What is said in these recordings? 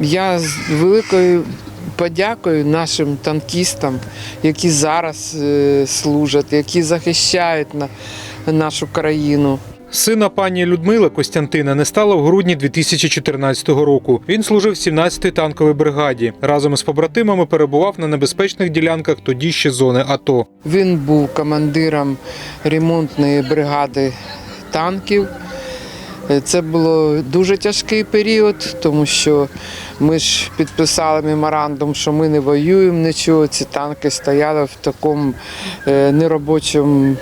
Я з великою подякою нашим танкістам, які зараз е, служать, які захищають на, нашу країну. Сина пані Людмили Костянтина не стало в грудні 2014 року. Він служив в 17-й танковій бригаді. Разом із побратимами перебував на небезпечних ділянках тоді ще зони АТО. Він був командиром ремонтної бригади танків. Е, Це було дуже тяжкий період, тому що ми ж підписали меморандум, що ми не воюємо нічого. Ці танки стояли в такому е, неробочому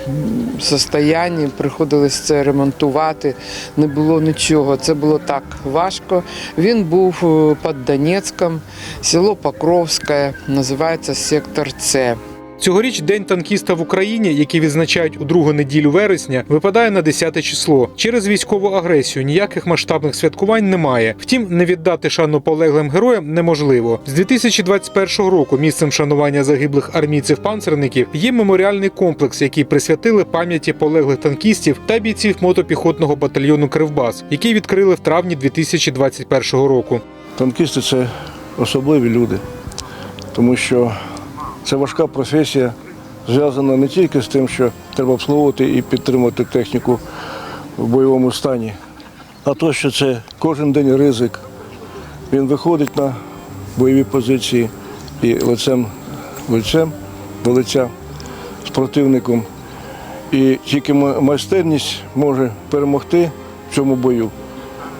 состоянні, приходилось це ремонтувати. Не було нічого. Це було так важко. Він був е, під Донецьком, село Покровське, називається сектор С. Цьогоріч День танкіста в Україні, який відзначають у другу неділю вересня, випадає на 10 число. Через військову агресію ніяких масштабних святкувань немає. Втім, не віддати шану полеглим героям неможливо. З 2021 року місцем шанування загиблих армійців-панцерників є меморіальний комплекс, який присвятили пам'яті полеглих танкістів та бійців мотопіхотного батальйону Кривбас, який відкрили в травні 2021 року. Танкісти це особливі люди, тому що це важка професія, зв'язана не тільки з тим, що треба обслуговувати і підтримувати техніку в бойовому стані, а то, що це кожен день ризик. Він виходить на бойові позиції і лицем, лицем до лиця з противником. І тільки майстерність може перемогти в цьому бою.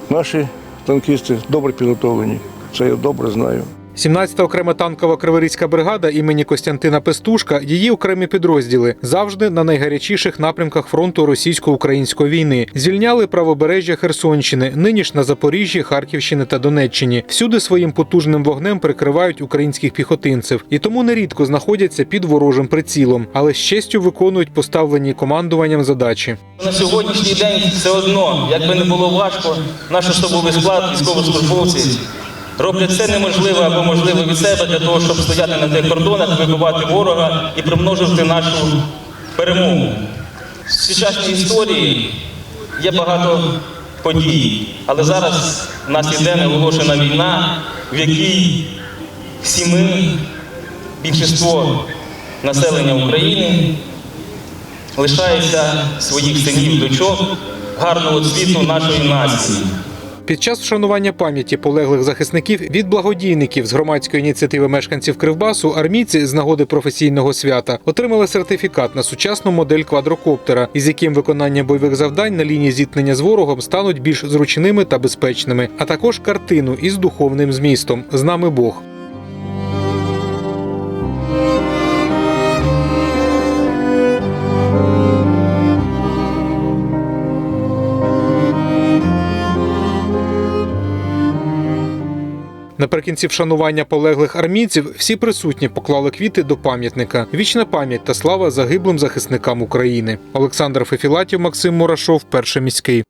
Наші танкісти добре підготовлені, це я добре знаю. 17-та окрема танкова криворізька бригада імені Костянтина Пестушка, її окремі підрозділи завжди на найгарячіших напрямках фронту російсько-української війни. Звільняли правобережжя Херсонщини, нині ж на Запоріжжі, Харківщини та Донеччині. Всюди своїм потужним вогнем прикривають українських піхотинців і тому нерідко знаходяться під ворожим прицілом, але з честю виконують поставлені командуванням задачі. На сьогоднішній день все одно, як би не було важко, наш особовий склад, військовослужбовці роблять все неможливе або можливе від себе для того, щоб стояти на тих кордонах, вибивати ворога і примножити нашу перемогу. В сучасній історії є багато подій, але зараз в нас іде неоголошена війна, в якій всі ми, більшіство населення України лишається своїх синів, дочок, гарного цвіту нашої нації. Під час вшанування пам'яті полеглих захисників від благодійників з громадської ініціативи мешканців Кривбасу армійці з нагоди професійного свята отримали сертифікат на сучасну модель квадрокоптера, із яким виконання бойових завдань на лінії зіткнення з ворогом стануть більш зручними та безпечними, а також картину із духовним змістом з нами Бог. Наприкінці вшанування полеглих армійців всі присутні поклали квіти до пам'ятника. Вічна пам'ять та слава загиблим захисникам України. Олександр Фефілатів, Максим Мурашов, перший міський.